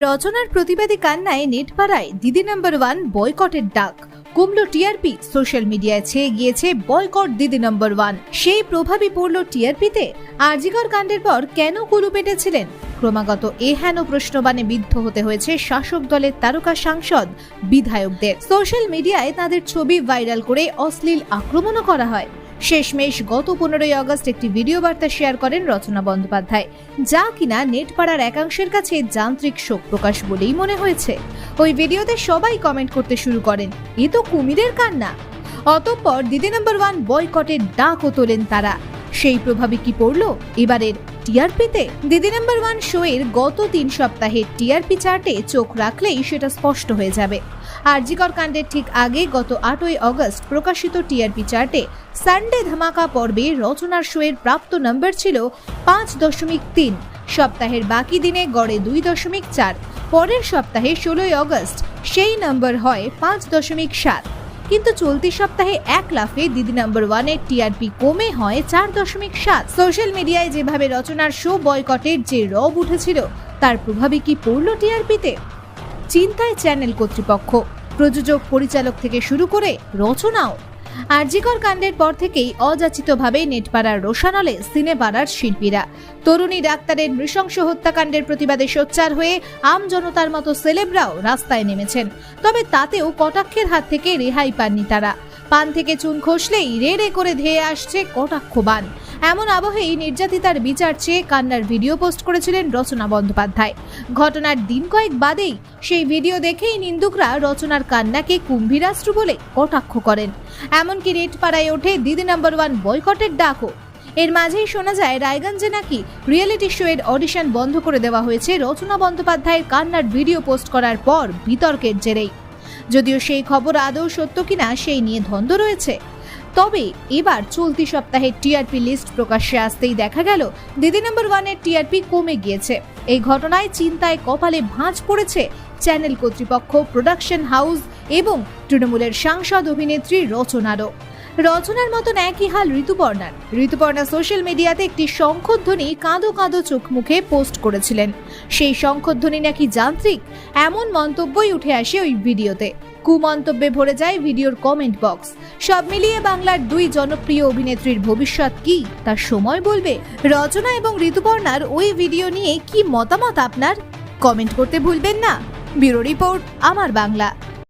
রচনার প্রতিবাদী কান্নায় নেটপাড়ায় দিদি নাম্বার ওয়ান বয়কটের ডাক। কমলো টিআরপি সোশ্যাল মিডিয়ায় ছেয়ে গিয়েছে বয়কট দিদি নাম্বার ওয়ান। সেই প্রভাবই পড়ল টিআরপিতে। আরজিকর কাণ্ডের পর কেন কুলু পেটেছিলেন? ক্রমাগত এহেন প্রশ্নবাণে বিদ্ধ হতে হয়েছে শাসক দলের তারকা সাংসদ বিধায়কদের। সোশ্যাল মিডিয়ায় তাদের ছবি ভাইরাল করে অশ্লীল আক্রমণও করা হয়। শেষমেশ গত পনেরোই আগস্ট একটি ভিডিও বার্তা শেয়ার করেন রচনা বন্দ্যোপাধ্যায়। যা কিনা নেটপাড়ার একাংশের কাছে যান্ত্রিক শোক প্রকাশ বলেই মনে হয়েছে। ওই ভিডিওতে সবাই কমেন্ট করতে শুরু করেন, এ তো কুমিরের কান্না। অতঃপর দিদি নাম্বার ওয়ান বয়কটের ডাকও তোলেন তারা। সেই প্রভাবে কি পড়ল? এবারের টিআরপিতে দিদি নম্বর ওয়ান শো এর গত তিন সপ্তাহের টিআরপি চার্টে চোখ রাখলেই সেটা স্পষ্ট হয়ে যাবে। আরজিকর কাণ্ডের ঠিক আগে গত আটই অগস্ট প্রকাশিত টিআরপি চার্টে সানডে ধামাকা পর্বে রচনার শোয়ের প্রাপ্ত নম্বর ছিল পাঁচ দশমিক তিন। সপ্তাহের বাকি দিনে গড়ে দুই দশমিক চার। পরের সপ্তাহে ষোলোই অগস্ট সেই নম্বর হয় পাঁচ দশমিক সাত। কিন্তু চলতি সপ্তাহে এক লাফে দিদি নাম্বার ওয়ানের টিআরপি কমে হয় চার দশমিক সাত। সোশ্যাল মিডিয়ায় যেভাবে রচনার শো বয়কটের যে রব উঠেছিল, তার প্রভাবে কি পড়ল টিআরপিতে? চিন্তায় চ্যানেল কর্তৃপক্ষ। প্রযোজক, পরিচালক থেকে শুরু করে রচনাও। আরজিকর কাণ্ডের পর থেকেই অযাচিতভাবে নেটপাড়ার রোশানলে সিনেপাড়ার শিল্পীরা। তরুণী ডাক্তারের নৃশংস হত্যাকাণ্ডের প্রতিবাদে সোচ্চার হয়ে আম জনতার মতো সেলেবরাও রাস্তায় নেমেছেন। তবে তাতেও কটাক্ষের হাত থেকে রেহাই পাননি তারা। পান থেকে চুন খসলেই রে রে করে ধেয়ে আসছে কটাক্ষ বান। এমন আবহেই নির্যাতিতার বিচার চেয়ে কান্নার ভিডিও পোস্ট করেছিলেন রচনা বন্দ্যোপাধ্যায়। ঘটনার দিন কয়েক বাদেই সেই ভিডিও দেখেই নিন্দুকরা রচনার কান্নাকে কুম্ভীরাস্ত্র বলে কটাক্ষ করেন। এমনকি রেটপাড়ায় ওঠে দিদি নাম্বার ওয়ান বয়কটের ডাকও। এর মাঝেই শোনা যায়, রায়গঞ্জে নাকি রিয়েলিটি শো এর অডিশন বন্ধ করে দেওয়া হয়েছে রচনা বন্দ্যোপাধ্যায়ের কান্নার ভিডিও পোস্ট করার পর বিতর্কের জেরেই। যদিও সেই খবর আদৌ সত্য কিনা সেই নিয়ে ধন্দ রয়েছে তবে এবার চলতি সপ্তাহে টিআরপি লিস্ট প্রকাশ্যে আসতেই দেখা গেল দিদি নম্বর ওয়ানের টিআরপি কমে গিয়েছে। এই ঘটনায় চিন্তায় কপালে ভাঁজ পড়েছে চ্যানেল কর্তৃপক্ষ, প্রোডাকশন হাউস এবং তৃণমূলের সাংসদ অভিনেত্রী রচনারও রচনার মতন একই হাল ঋতুপর্ণার। ঋতুপর্ণা সোশ্যাল মিডিয়াতে একটি শঙ্খধ্বনি কাঁদো কাঁদো চোখ মুখে পোস্ট করেছিলেন। সেই শঙ্খধ্বনি নাকি যান্ত্রিক, এমন মন্তব্যই উঠে আসে ওই ভিডিওতে। কুমন্তব্যে ভরে যায় ভিডিওর কমেন্ট বক্স সব মিলিয়ে বাংলার দুই জনপ্রিয় অভিনেত্রীর ভবিষ্যৎ কি তার সময় বলবে। রচনা এবং ঋতুপর্ণার ওই ভিডিও নিয়ে কি মতামত আপনার কমেন্ট করতে ভুলবেন না। ব্যুরো রিপোর্ট, আমার বাংলা।